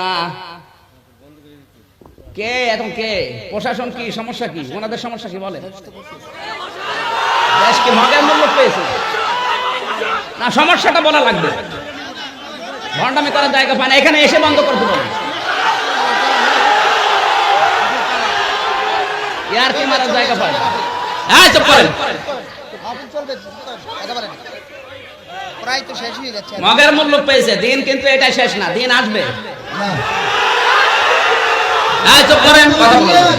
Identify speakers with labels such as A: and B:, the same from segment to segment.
A: না। কে এখন কে? প্রশাসন কি? সমস্যা কি? ওনাদের সমস্যা কি বলে মূল্য পেয়েছে। না সমস্যাটা বলা লাগবে। ভণ্ডামি করার জায়গা পায় না। এখানে এসে বন্ধ করতে ইয়ার কি মারার জায়গা পায়? না হ্যাঁ চুপ করেন। মগের মূল্য পেয়েছে। দিন কিন্তু এটা শেষ না দিন আসবে। চুপ করেন কথা বলেন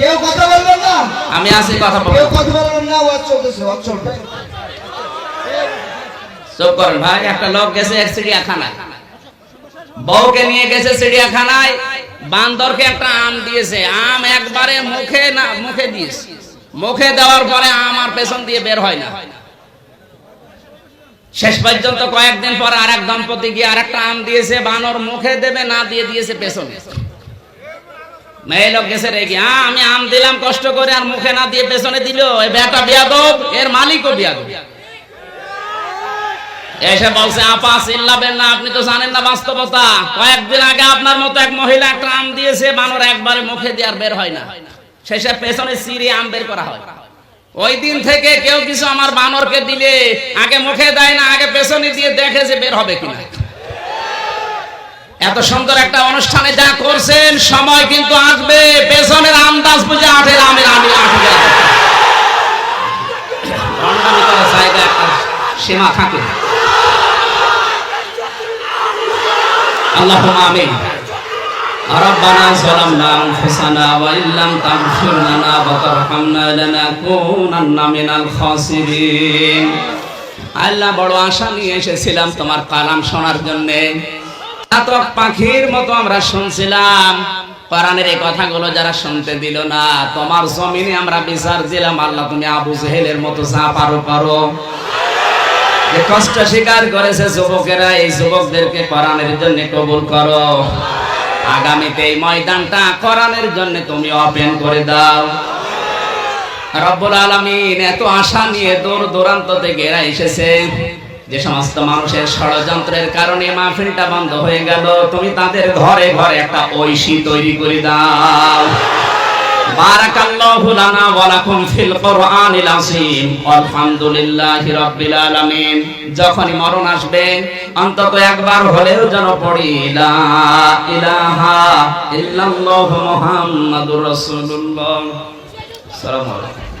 B: কেউ কথা বলবেন না।
A: আমি আসি কথা
B: কেউ
A: বলব
B: কথা বলবেন না ওয়াজ চলতেছে ওয়াজ চলবে।
A: চুপ করেন ভাই একটা লোক গেছে চিড়িয়াখানায়। বউকে নিয়ে গেছে চিড়িয়াখানায় বান্দরকে একটা আম দিয়েছে। আম একবারে মুখে না মুখে দিয়েছে। মুখে দেওয়ার পরে আম আর পেছন দিয়ে বের হয় না। শেষ পর্যন্ত কয়েকদিন পর আর এক দম্পতি গিয়ে আর একটা আম দিয়েছে, বানর মুখে দেবে, না দিয়ে দিয়েছে পেছনে। মেয়ে লোক গেছে রেগে আমি আম দিলাম, কষ্ট করে, আর মুখে না দিয়ে পেছনে দিল। বেটা বিয়াদব, এর মালিকও বিয়াদব। এসে বলছে, আপা, চিল্লাবেন না, আপনি তো জানেন না বাস্তবতা। কয়েকদিন আগে আপনার মতো এক মহিলা একটা আম দিয়েছে, বানর একবারে মুখে দিয়ে আর বের হয় না। শেষে পেছনে সিঁড়ি আম বের করা হয়। ওই দিন থেকে কেউ কিছু আমার বানরকে দিলে আগে মুখে দেয় না, আগে পেছনে দিয়ে দেখে যে বের হবে কিনা। এত সুন্দর একটা অনুষ্ঠানে যা করছেন, সময় কিন্তু আসবে, পেছনের আন্দাজ বুঝে আঠের আমের আমি সীমা থাকে। আল্লাহ আমিন। ربنا ظلمنا أنفسنا وإن لم تغفر لنا وترحمنا لنكونن من الخاسرين আল্লাহ বড় আশা নিয়ে এসেছিলাম তোমার কালাম শোনার জন্য চাতক পাখির মতো আমরা শুনছিলাম কোরআনের এই কথাগুলো যারা শুনতে দিল না তোমার জমিনে আমরা বিচার দিলাম আল্লাহ তুমি আবু জেহেলের মতো যা পারো পারো যে কষ্ট স্বীকার করেছে যুবকেরা এই যুবকদেরকে কোরআনের জন্য কবুল করো আগামীতে এই ময়দানটা করানোর জন্য তুমি ওপেন করে দাও। রব্বুল আলামিন এত আশা নিয়ে দূর দূরান্ত থেকে এরা এসেছে। যে সমস্ত মানুষের ষড়যন্ত্রের কারণে মাহফিলটা বন্ধ হয়ে গেল। তুমি তাদের ঘরে ঘরে একটা ঐশী তৈরি করে দাও। বারাকাল্লাহু লানা ওয়া লাকুম ফিল কোরআনিল আযীম। আলহামদুলিল্লাহি রাব্বিল আলামিন। যখনই মরণ আসবে, অন্তত একবার হলেও যেন পড়ি, লা ইলাহা ইল্লাল্লাহু মুহাম্মাদুর রাসূলুল্লাহ। আসসালামু আলাইকুম।